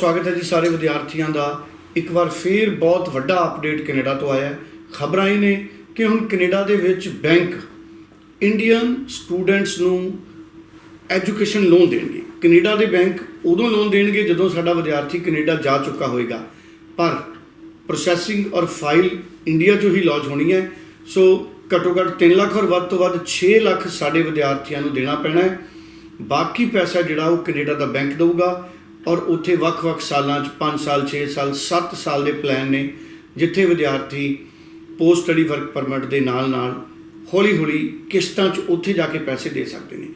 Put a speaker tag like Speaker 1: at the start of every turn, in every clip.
Speaker 1: ਸਵਾਗਤ ਹੈ ਜੀ ਸਾਰੇ ਵਿਦਿਆਰਥੀਆਂ ਦਾ। ਇੱਕ ਵਾਰ ਫੇਰ ਬਹੁਤ ਵੱਡਾ ਅਪਡੇਟ ਕੈਨੇਡਾ ਤੋਂ ਆਇਆ ਹੈ। ਖਬਰਾਂ ਇਹ ਨੇ ਕਿ ਹੁਣ ਕੈਨੇਡਾ ਦੇ ਵਿੱਚ ਬੈਂਕ ਇੰਡੀਅਨ ਸਟੂਡੈਂਟਸ ਨੂੰ ਐਜੂਕੇਸ਼ਨ ਲੋਨ ਦੇਣਗੇ। ਕੈਨੇਡਾ ਦੇ ਬੈਂਕ ਉਦੋਂ ਲੋਨ ਦੇਣਗੇ ਜਦੋਂ ਸਾਡਾ ਵਿਦਿਆਰਥੀ ਕੈਨੇਡਾ ਜਾ ਚੁੱਕਾ ਹੋਏਗਾ। ਪਰ ਪ੍ਰੋਸੈਸਿੰਗ ਔਰ ਫਾਈਲ ਇੰਡੀਆ 'ਚੋਂ ਹੀ ਲੌਂਚ ਹੋਣੀ ਹੈ। ਸੋ ਘੱਟੋ ਘੱਟ 3 ਲੱਖ ਔਰ ਵੱਧ ਤੋਂ ਵੱਧ 6 ਲੱਖ ਸਾਡੇ ਵਿਦਿਆਰਥੀਆਂ ਨੂੰ ਦੇਣਾ ਪੈਣਾ ਹੈ। ਬਾਕੀ ਪੈਸਾ ਜਿਹੜਾ ਉਹ ਕੈਨੇਡਾ ਦਾ ਬੈਂਕ ਦੇਊਗਾ। ਔਰ ਉੱਥੇ ਵੱਖ-ਵੱਖ ਸਾਲਾਂ 'ਚ 5 ਸਾਲ 6 ਸਾਲ 7 ਸਾਲ ਦੇ ਪਲਾਨ ਨੇ, ਜਿੱਥੇ ਵਿਦਿਆਰਥੀ ਪੋਸਟ ਸਟੱਡੀ ਵਰਕ ਪਰਮਿਟ ਦੇ ਨਾਲ-ਨਾਲ ਹੌਲੀ-ਹੌਲੀ ਕਿਸ਼ਤਾਂ 'ਚ ਉੱਥੇ ਜਾ ਕੇ ਪੈਸੇ ਦੇ ਸਕਦੇ ਨੇ।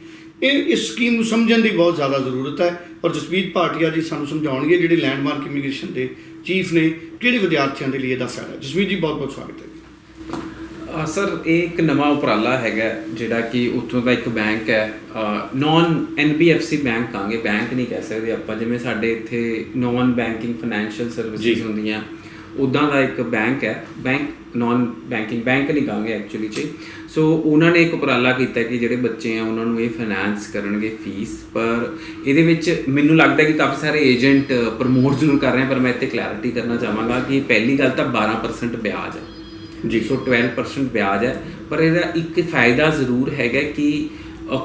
Speaker 1: ਇਹ, ਇਸ ਸਕੀਮ ਨੂੰ ਸਮਝਣ ਦੀ ਬਹੁਤ ਜ਼ਿਆਦਾ ਜ਼ਰੂਰਤ ਹੈ ਔਰ ਜਸਪੀਤ ਭਾਟੀਆ ਜੀ ਸਾਨੂੰ ਸਮਝਾਉਣਗੇ ਜਿਹੜੇ ਲੈਂਡਮਾਰਕ ਇਮੀਗ੍ਰੇਸ਼ਨ ਦੇ ਚੀਫ ਨੇ, ਕਿਹੜੇ ਵਿਦਿਆਰਥੀਆਂ ਦੇ ਲਈ ਇਹਦਾ ਫਾਇਦਾ ਹੈ। ਜਸਪੀਤ ਜੀ, ਬਹੁਤ-ਬਹੁਤ ਸਵਾਗਤ ਹੈ
Speaker 2: ਸਰ ਇਹ ਇੱਕ ਨਵਾਂ ਉਪਰਾਲਾ ਹੈਗਾ ਜਿਹੜਾ ਕਿ ਉੱਥੋਂ ਦਾ ਇੱਕ ਬੈਂਕ ਹੈ। ਨਾਨ ਐਨਬੀਐਫਸੀ ਬੈਂਕ ਕਹਾਂਗੇ ਬੈਂਕ ਨਹੀਂ ਕਹਿ ਸਕਦੇ ਆਪਾਂ। ਜਿਵੇਂ ਸਾਡੇ ਇੱਥੇ ਨਾਨ ਬੈਂਕਿੰਗ ਫਾਈਨੈਂਸ਼ੀਅਲ। ਸਰਵਿਸਿਜ਼ ਹੁੰਦੀਆਂ ਉਦਾਂ ਦਾ ਇੱਕ ਬੈਂਕ ਹੈ। ਬੈਂਕ ਨਾਨ ਬੈਂਕਿੰਗ ਬੈਂਕ ਨਹੀਂ ਕਹਾਂਗੇ ਐਕਚੁਅਲੀ ਚ। ਸੋ ਉਹਨਾਂ ਨੇ ਇੱਕ ਉਪਰਾਲਾ ਕੀਤਾ ਕਿ ਜਿਹੜੇ ਬੱਚੇ ਆ ਉਹਨਾਂ ਨੂੰ ਇਹ ਫਾਈਨਾਂਸ ਕਰਨਗੇ ਫੀਸ ਪਰ ਇਹਦੇ ਵਿੱਚ ਮੈਨੂੰ ਲੱਗਦਾ ਕਿ ਕਾਫੀ ਸਾਰੇ ਏਜੰਟ ਪ੍ਰਮੋਟ ਜ਼ਰੂਰ ਕਰ ਰਹੇ ਪਰ ਮੈਂ ਇੱਥੇ ਕਲੈਰਿਟੀ ਕਰਨਾ ਚਾਹਾਂਗਾ ਕਿ ਪਹਿਲੀ ਗੱਲ ਤਾਂ 12% ਵਿਆਜ ਹੈ।
Speaker 1: ਜੀ।
Speaker 2: ਸੋ 12% ਵਿਆਜ ਹੈ। ਪਰ ਇਹਦਾ ਇੱਕ ਫਾਇਦਾ ਜ਼ਰੂਰ ਹੈਗਾ ਕਿ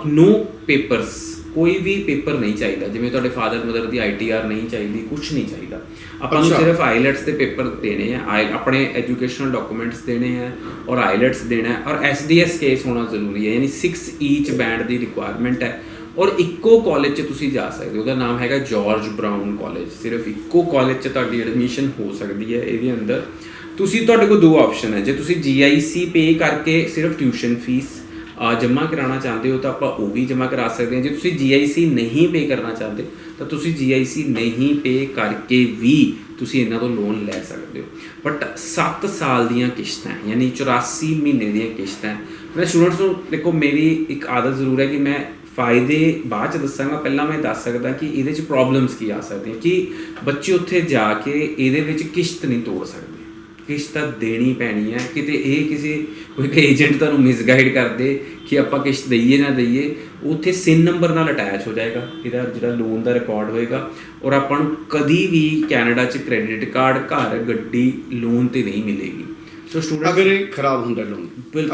Speaker 2: ਨੋ ਪੇਪਰਸ ਕੋਈ ਵੀ ਪੇਪਰ ਨਹੀਂ ਚਾਹੀਦਾ। ਜਿਵੇਂ ਤੁਹਾਡੇ ਫਾਦਰ ਮਦਰ ਦੀ ਆਈਟੀਆਰ ਨਹੀਂ ਚਾਹੀਦੀ ਕੁਝ ਨਹੀਂ ਚਾਹੀਦਾ। ਆਪਾਂ ਨੂੰ। ਸਿਰਫ ਆਈਲੈਟਸ ਦੇ ਪੇਪਰ ਦੇਣੇ ਆ। ਆਪਣੇ ਐਜੂਕੇਸ਼ਨਲ ਡਾਕੂਮੈਂਟਸ ਦੇਣੇ ਆ ਔਰ ਆਈਲੈਟਸ ਦੇਣਾ ਹੈ। ਔਰ ਐਸਡੀਐਸ ਕੇਸ ਹੋਣਾ ਜ਼ਰੂਰੀ ਹੈ। ਯਾਨੀ 6 ਈਚ ਬੈਂਡ ਦੀ ਰਿਕੁਆਇਰਮੈਂਟ ਹੈ। ਔਰ ਇੱਕੋ ਕਾਲਜ 'ਚ ਤੁਸੀਂ ਜਾ ਸਕਦੇ ਹੋ। ਉਹਦਾ ਨਾਮ ਹੈਗਾ ਜਾਰਜ ਬ੍ਰਾਊਨ ਕਾਲਜ ਸਿਰਫ ਇੱਕੋ ਕਾਲਜ 'ਚ ਤੁਹਾਡੀ ਐਡਮਿਸ਼ਨ ਹੋ ਸਕਦੀ ਹੈ। ਇਹਦੇ ਅੰਦਰ ਤੁਸੀਂ ਤੁਹਾਡੇ ਕੋਲ ਦੋ ਆਪਸ਼ਨ ਹੈ। ਜੇ ਤੁਸੀਂ GIC ਪੇ ਕਰਕੇ ਸਿਰਫ ਟਿਊਸ਼ਨ ਫੀਸ ਜਮ੍ਹਾਂ ਕਰਾਉਣਾ ਚਾਹੁੰਦੇ ਹੋ ਤਾਂ ਆਪਾਂ ਉਹ ਵੀ ਜਮ੍ਹਾਂ ਕਰਾ ਸਕਦੇ ਹਾਂ। ਜੇ ਤੁਸੀਂ GIC ਨਹੀਂ ਪੇ ਕਰਨਾ ਚਾਹੁੰਦੇ, ਤਾਂ ਤੁਸੀਂ GIC ਨਹੀਂ ਪੇ ਕਰਕੇ ਵੀ ਤੁਸੀਂ ਇਹਨਾਂ ਤੋਂ ਲੋਨ ਲੈ ਸਕਦੇ ਹੋ। ਬਟ 7 ਸਾਲ ਦੀਆਂ ਕਿਸ਼ਤਾਂ ਯਾਨੀ 84 ਮਹੀਨੇ ਦੀਆਂ ਕਿਸ਼ਤਾਂ ਮੈਂ ਸਟੂਡੈਂਟਸ ਨੂੰ, ਦੇਖੋ, ਮੇਰੀ ਇੱਕ ਆਦਤ ਜ਼ਰੂਰ ਹੈ ਕਿ ਮੈਂ ਫਾਇਦੇ ਬਾਅਦ ਚ ਦੱਸਾਂਗਾ। ਪਹਿਲਾਂ ਮੈਂ ਦੱਸ ਸਕਦਾ ਕਿ ਇਹਦੇ ਚ ਪ੍ਰੋਬਲਮਸ ਕੀ ਆ ਸਕਦੀਆਂ। ਕਿ ਬੱਚੇ ਉੱਥੇ ਜਾ ਕੇ ਇਹਦੇ ਵਿੱਚ ਕਿਸ਼ਤ ਨਹੀਂ ਤੋੜ ਸਕਦੇ। ਕਿਸ਼ਤ ਦੇਣੀ ਪੈਣੀ ਹੈ। ਕਿਤੇ ਇਹ ਕਿਸੇ ਕੋਈ ਏਜੰਟ ਤੁਹਾਨੂੰ ਮਿਸਗਾਈਡ ਕਰਦੇ ਕਿ ਆਪਾਂ ਕਿਸ਼ਤ ਦਈਏ ਨਾ ਦਈਏ ਉੱਥੇ ਸਿਨ ਨੰਬਰ ਨਾਲ ਅਟੈਚ ਹੋ ਜਾਏਗਾ ਇਹਦਾ ਜਿਹੜਾ ਲੋਨ ਦਾ ਰਿਕਾਰਡ ਹੋਏਗਾ। ਔਰ ਆਪਾਂ ਨੂੰ ਕਦੀ ਵੀ ਕੈਨੇਡਾ 'ਚ ਕ੍ਰੈਡਿਟ ਕਾਰਡ ਘਰ ਗੱਡੀ ਲੋਨ ਤੇ ਨਹੀਂ ਮਿਲੇਗੀ। ਸੋ ਸਟੂਡੈਂਟ
Speaker 1: ਅਗਰ ਇਹ ਖਰਾਬ ਹੁੰਦਾ ਲੋਨ।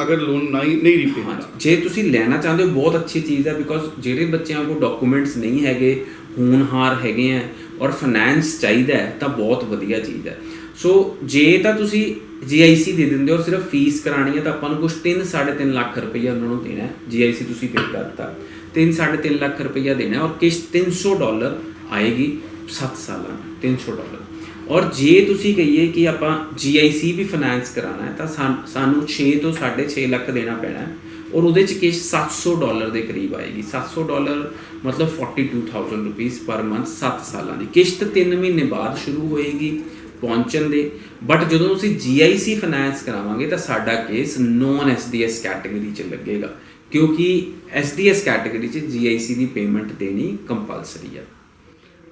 Speaker 1: ਅਗਰ ਲੋਨ ਨਹੀਂ ਨਹੀਂ ਰੀਪੇ ਹੁੰਦਾ।
Speaker 2: ਜੇ ਤੁਸੀਂ ਲੈਣਾ ਚਾਹੁੰਦੇ ਹੋ ਬਹੁਤ ਅੱਛੀ ਚੀਜ਼ ਹੈ ਬਿਕੋਜ਼ ਜਿਹੜੇ ਬੱਚਿਆਂ ਕੋਲ ਡਾਕੂਮੈਂਟਸ ਨਹੀਂ ਹੈਗੇ ਹੋਣਹਾਰ ਹੈਗੇ ਆ ਔਰ ਫਾਈਨੈਂਸ ਚਾਹੀਦਾ ਹੈ ਤਾਂ ਬਹੁਤ ਵਧੀਆ ਚੀਜ਼ ਹੈ। ਸੋ ਜੇ ਤਾਂ ਤੁਸੀਂ GIC ਦੇ ਦਿੰਦੇ ਹੋ, ਸਿਰਫ ਫੀਸ ਕਰਾਣੀ ਹੈ, ਤਾਂ ਆਪਾਂ ਨੂੰ ਕੁਝ 3 3.5 ਲੱਖ ਰੁਪਈਆ ਉਹਨਾਂ ਨੂੰ ਦੇਣਾ ਹੈ GIC ਤੁਸੀਂ ਪੇ ਕਰਤਾ 3 3.5 ਲੱਖ ਰੁਪਈਆ ਦੇਣਾ ਔਰ ਕਿਸ਼ਤ 300 ਡਾਲਰ ਆਏਗੀ 7 ਸਾਲਾਂ ਦੀ 300 ਡਾਲਰ। ਔਰ ਜੇ ਤੁਸੀਂ ਕਹੀਏ ਕਿ ਆਪਾਂ GIC ਵੀ ਫਾਈਨੈਂਸ ਕਰਾਣਾ ਹੈ, ਤਾਂ ਸਾਨ- ਸਾਨੂੰ 6 ਤੋਂ 6.5 ਲੱਖ ਦੇਣਾ ਪੈਣਾ ਔਰ ਉਹਦੇ ਚ ਕਿਸ਼ਤ 700 ਡਾਲਰ ਦੇ ਕਰੀਬ ਆਏਗੀ। 700 ਡਾਲਰ ਮਤਲਬ 42000 ਰੁਪੀਸ ਪਰ ਮੰਥ 7 ਸਾਲਾਂ ਦੀ। ਕਿਸ਼ਤ 3 ਮਹੀਨੇ ਬਾਅਦ ਸ਼ੁਰੂ ਹੋਏਗੀ ਪਹੁੰਚਣ ਦੇ। ਬਟ ਜਦੋਂ ਅਸੀਂ GIC ਫਾਈਨੈਂਸ ਕਰਾਵਾਂਗੇ ਤਾਂ ਸਾਡਾ ਕੇਸ ਨੋਨ SDS ਕੈਟਾਗਰੀ ਚ ਲੱਗੇਗਾ। ਕਿਉਂਕਿ SDS ਕੈਟਾਗਰੀ ਚ GIC ਦੀ ਪੇਮੈਂਟ ਦੇਣੀ ਕੰਪਲਸਰੀ ਹੈ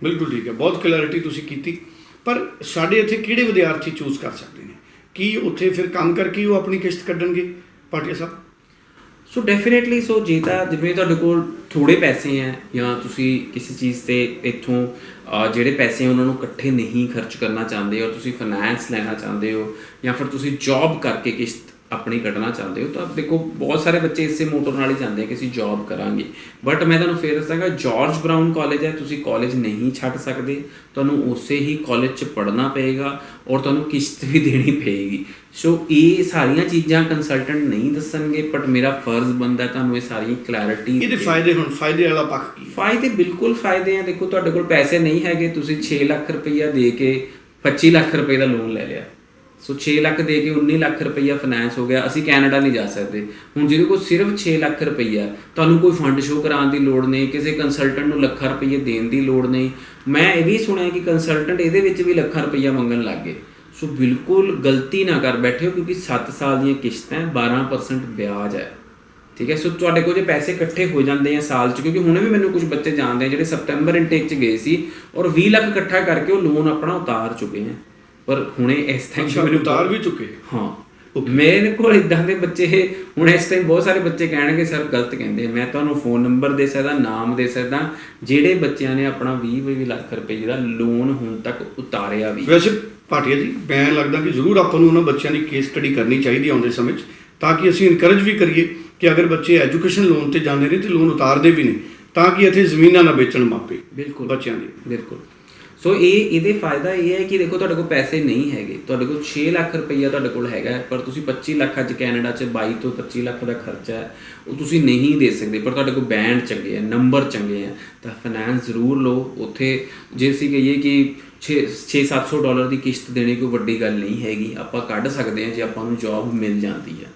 Speaker 1: ਬਿਲਕੁਲ ਠੀਕ ਹੈ। ਬਹੁਤ ਕਲੈਰਿਟੀ ਤੁਸੀਂ ਕੀਤੀ। ਪਰ ਸਾਡੇ ਇੱਥੇ ਕਿਹੜੇ ਵਿਦਿਆਰਥੀ ਚੂਜ਼ ਕਰ ਸਕਦੇ ਨੇ? ਕੀ ਉੱਥੇ ਫਿਰ ਕੰਮ ਕਰਕੇ ਉਹ ਆਪਣੀ ਕਿਸ਼ਤ ਕੱਢਣਗੇ? ਪਾਟਿਆ ਸਾਹਿਬ?
Speaker 2: ਸੋ ਡੈਫੀਨਿਟਲੀ ਸੋ ਜੇ ਤਾਂ ਜਿਵੇਂ ਤੁਹਾਡੇ ਕੋਲ ਥੋੜੇ ਪੈਸੇ ਹੈ ਜਾਂ ਤੁਸੀਂ ਕਿਸੇ ਚੀਜ਼ ਤੇ ਇੱਥੋਂ ਜਿਹੜੇ ਪੈਸੇ ਉਹਨਾਂ ਨੂੰ ਇਕੱਠੇ ਨਹੀਂ ਖਰਚ ਕਰਨਾ ਚਾਹੁੰਦੇ ਹੋ ਤੁਸੀਂ ਫਾਈਨੈਂਸ ਲੈਣਾ ਚਾਹੁੰਦੇ ਹੋ ਜਾਂ ਫਿਰ ਤੁਸੀਂ ਜੌਬ ਕਰਕੇ ਕਿਸ ਆਪਣੀ ਕੱਢਣਾ ਚਾਹੁੰਦੇ ਹੋ ਤਾਂ ਦੇਖੋ ਬਹੁਤ ਸਾਰੇ ਬੱਚੇ ਇਸੇ ਮੋਟਰ ਨਾਲ ਹੀ ਜਾਂਦੇ ਆ ਕਿ ਅਸੀਂ ਜੌਬ ਕਰਾਂਗੇ। ਬਟ ਮੈਂ ਤੁਹਾਨੂੰ ਫੇਰ ਦੱਸਾਂਗਾ ਜਾਰਜ ਬ੍ਰਾਊਨ ਕਾਲਜ ਹੈ ਤੁਸੀਂ ਕਾਲਜ ਨਹੀਂ ਛੱਡ ਸਕਦੇ। ਤੁਹਾਨੂੰ ਉਸੇ ਹੀ ਕਾਲਜ 'ਚ ਪੜ੍ਹਨਾ ਪਏਗਾ ਔਰ ਤੁਹਾਨੂੰ ਕਿਸ਼ਤ ਵੀ ਦੇਣੀ ਪਏਗੀ। ਸੋ ਇਹ ਸਾਰੀਆਂ ਚੀਜ਼ਾਂ ਕੰਸਲਟੈਂਟ ਨਹੀਂ ਦੱਸਣਗੇ ਬਟ ਮੇਰਾ ਫਰਜ਼ ਬਣਦਾ ਹੈ ਤੁਹਾਨੂੰ ਇਹ ਸਾਰੀ ਕਲੈਰਿਟੀ
Speaker 1: ਇਹਦੇ ਫਾਇਦੇ ਹੁਣ ਫਾਇਦੇ ਵਾਲਾ ਪੱਖ ਕੀ?
Speaker 2: ਫਾਇਦੇ ਬਿਲਕੁਲ ਫਾਇਦੇ ਆ। ਦੇਖੋ ਤੁਹਾਡੇ ਕੋਲ ਪੈਸੇ ਨਹੀਂ ਹੈਗੇ ਤੁਸੀਂ 6 ਲੱਖ ਰੁਪਈਆ ਦੇ ਕੇ 25 ਲੱਖ ਰੁਪਏ ਦਾ ਲੋਨ ਲੈ ਲਿਆ। ਸੋ 6 ਲੱਖ ਦੇ ਕੇ 19 ਲੱਖ ਰੁਪਈਆ ਫਾਈਨੈਂਸ ਹੋ ਗਿਆ, ਅਸੀਂ ਕੈਨੇਡਾ ਨਹੀਂ ਜਾ ਸਕਦੇ। ਹੁਣ ਜਿਹਦੇ ਕੋਲ ਸਿਰਫ 6 ਲੱਖ ਰੁਪਈਆ, ਤੁਹਾਨੂੰ ਕੋਈ ਫੰਡ ਸ਼ੋਅ ਕਰਾਉਣ ਦੀ ਲੋੜ ਨਹੀਂ, ਕਿਸੇ ਕੰਸਲਟੈਂਟ ਨੂੰ ਲੱਖਾਂ ਰੁਪਈਏ ਦੇਣ ਦੀ ਲੋੜ ਨਹੀਂ। ਮੈਂ ਇਹ ਵੀ ਸੁਣਿਆ ਕਿ ਕੰਸਲਟੈਂਟ ਇਹਦੇ ਵਿੱਚ ਵੀ ਲੱਖਾਂ ਰੁਪਈਆ ਮੰਗਣ ਲੱਗ ਗਏ। ਸੋ ਬਿਲਕੁਲ ਗਲਤੀ ਨਾ ਕਰ ਬੈਠਿਓ ਕਿਉਂਕਿ 7 ਸਾਲ ਦੀਆਂ ਕਿਸ਼ਤਾਂ 12% ਵਿਆਜ ਹੈ। ਠੀਕ ਹੈ, ਸੋ ਤੁਹਾਡੇ ਕੋਲ ਜੇ ਪੈਸੇ ਇਕੱਠੇ ਹੋ ਜਾਂਦੇ ਆ ਸਾਲ ਚ, ਕਿਉਂਕਿ ਹੁਣੇ ਵੀ ਮੈਨੂੰ ਕੁਝ ਬੱਚੇ ਜਾਣਦੇ ਆ ਜਿਹੜੇ ਸਪਟੈਂਬਰ ਇਨਟੇਕ ਚ ਗਏ ਸੀ ਔਰ 20 ਲੱਖ ਇਕੱਠਾ ਕਰਕੇ ਉਹ ਲੋਨ ਆਪਣਾ ਉਤਾਰ ਚੁੱਕੇ ਹੈ ਪਰ ਹੁਣੇ ਇਸ ਟਾਈਮ
Speaker 1: ਅੱਛਾ, ਉਤਾਰ ਵੀ ਚੁੱਕੇ?
Speaker 2: ਹਾਂ। ਮੇਰੇ ਕੋਲ ਇਦਾਂ ਦੇ ਬੱਚੇ ਹੁਣ ਇਸ ਟਾਈਮ ਬਹੁਤ ਸਾਰੇ ਬੱਚੇ ਕਹਿਣਗੇ ਸਰ ਗਲਤ ਕਹਿੰਦੇ। ਮੈਂ ਤੁਹਾਨੂੰ ਫੋਨ ਨੰਬਰ ਦੇ ਸਕਦਾ ਨਾਮ ਦੇ ਸਕਦਾ। ਜਿਹੜੇ ਬੱਚਿਆਂ ਨੇ ਆਪਣਾ 20 20 ਲੱਖ ਰੁਪਏ ਦਾ ਲੋਨ ਹੁਣ ਤੱਕ ਉਤਾਰਿਆ ਵੀ।
Speaker 1: ਵੈਸੇ ਭਾਟੀਆ ਜੀ ਮੈਂ ਲੱਗਦਾ ਕਿ ਜ਼ਰੂਰ ਆਪਾਂ ਨੂੰ ਉਹਨਾਂ ਬੱਚਿਆਂ ਦੀ ਕੇਸ ਸਟੱਡੀ ਕਰਨੀ ਚਾਹੀਦੀ ਆਉਂਦੇ ਸਮੇਂ 'ਚ ਤਾਂ ਕਿ ਅਸੀਂ ਇਨਕਰੇਜ ਵੀ ਕਰੀਏ ਕਿ ਅਗਰ ਬੱਚੇ ਐਜੂਕੇਸ਼ਨ ਲੋਨ ਤੇ ਜਾਂਦੇ ਨੇ ਤੇ ਲੋਨ ਉਤਾਰਦੇ ਵੀ ਨੇ ਤਾਂ ਕਿ ਇੱਥੇ ਜ਼ਮੀਨਾਂ ਨਾ ਵੇਚਣ ਮਾਪੇ
Speaker 2: ਬਿਲਕੁਲ।
Speaker 1: ਬੱਚਿਆਂ ਦੀ।
Speaker 2: ਬਿਲਕੁਲ। ਸੋ ਇਹ, ਇਹਦੇ ਫਾਇਦਾ ਇਹ ਹੈ ਕਿ ਦੇਖੋ ਤੁਹਾਡੇ ਕੋਲ ਪੈਸੇ ਨਹੀਂ ਹੈਗੇ। ਤੁਹਾਡੇ ਕੋਲ 6 ਲੱਖ ਰੁਪਈਆ ਤੁਹਾਡੇ ਕੋਲ ਹੈਗਾ, ਪਰ ਤੁਸੀਂ 25 ਲੱਖ ਅੱਜ ਕੈਨੇਡਾ 'ਚ 22 ਤੋਂ 25 ਲੱਖ ਦਾ ਖਰਚਾ ਹੈ, ਉਹ ਤੁਸੀਂ ਨਹੀਂ ਦੇ ਸਕਦੇ। ਪਰ ਤੁਹਾਡੇ ਕੋਲ ਬੈਂਡ ਚੰਗੇ ਆ ਨੰਬਰ ਚੰਗੇ ਆ ਤਾਂ ਫਾਈਨੈਂਸ ਜ਼ਰੂਰ ਲਓ। ਉੱਥੇ ਜੇ ਅਸੀਂ ਕਹੀਏ ਕਿ 6 6-700 ਡਾਲਰ ਦੀ ਕਿਸ਼ਤ ਦੇਣੀ ਕੋਈ ਵੱਡੀ ਗੱਲ ਨਹੀਂ ਹੈਗੀ। ਆਪਾਂ ਕੱਢ ਸਕਦੇ ਹਾਂ ਜੇ ਆਪਾਂ ਨੂੰ ਜੌਬ ਮਿਲ ਜਾਂਦੀ ਹੈ।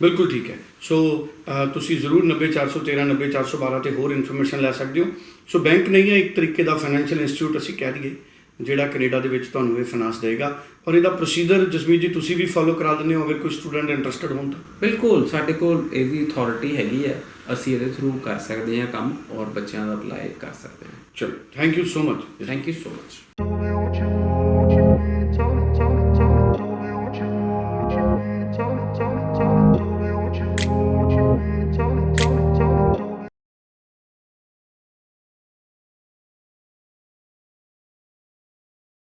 Speaker 1: ਬਿਲਕੁਲ ਠੀਕ ਹੈ। ਸੋ ਅ, ਤੁਸੀਂ ਜ਼ਰੂਰ 90413 90412 ਤੇ ਹੋਰ ਇਨਫੋਰਮੇਸ਼ਨ ਲੈ ਸਕਦੇ ਹੋ। ਸੋ ਬੈਂਕ ਨਹੀਂ ਹੈ ਇੱਕ ਤਰੀਕੇ ਦਾ ਫਾਈਨੈਂਸ਼ੀਅਲ ਇੰਸਟੀਚਿਊਟ ਅਸੀਂ ਕਹਿ ਦਈਏ ਜਿਹੜਾ ਕੈਨੇਡਾ ਦੇ ਵਿੱਚ ਤੁਹਾਨੂੰ ਇਹ ਫਾਈਨਾਂਸ ਦੇਗਾ। ਔਰ ਇਹਦਾ ਪ੍ਰੋਸੀਜਰ ਜਸਮੀਤ ਜੀ ਤੁਸੀਂ ਵੀ ਫੋਲੋ ਕਰਾ ਦਿੰਦੇ ਹੋ ਅਗਰ ਕੋਈ ਸਟੂਡੈਂਟ ਇੰਟਰਸਟਿਡ ਹੋਣ ਤਾਂ।
Speaker 2: ਬਿਲਕੁਲ ਸਾਡੇ ਕੋਲ ਇਹਦੀ ਅਥਾਰਟੀ ਹੈਗੀ ਹੈ ਅਸੀਂ ਇਹਦੇ ਥਰੂ ਕਰ ਸਕਦੇ ਹਾਂ ਕੰਮ ਔਰ ਬੱਚਿਆਂ ਦਾ ਅਪਲਾਈ ਕਰ ਸਕਦੇ ਹਾਂ।
Speaker 1: ਚਲੋ thank you so much
Speaker 2: thank you so much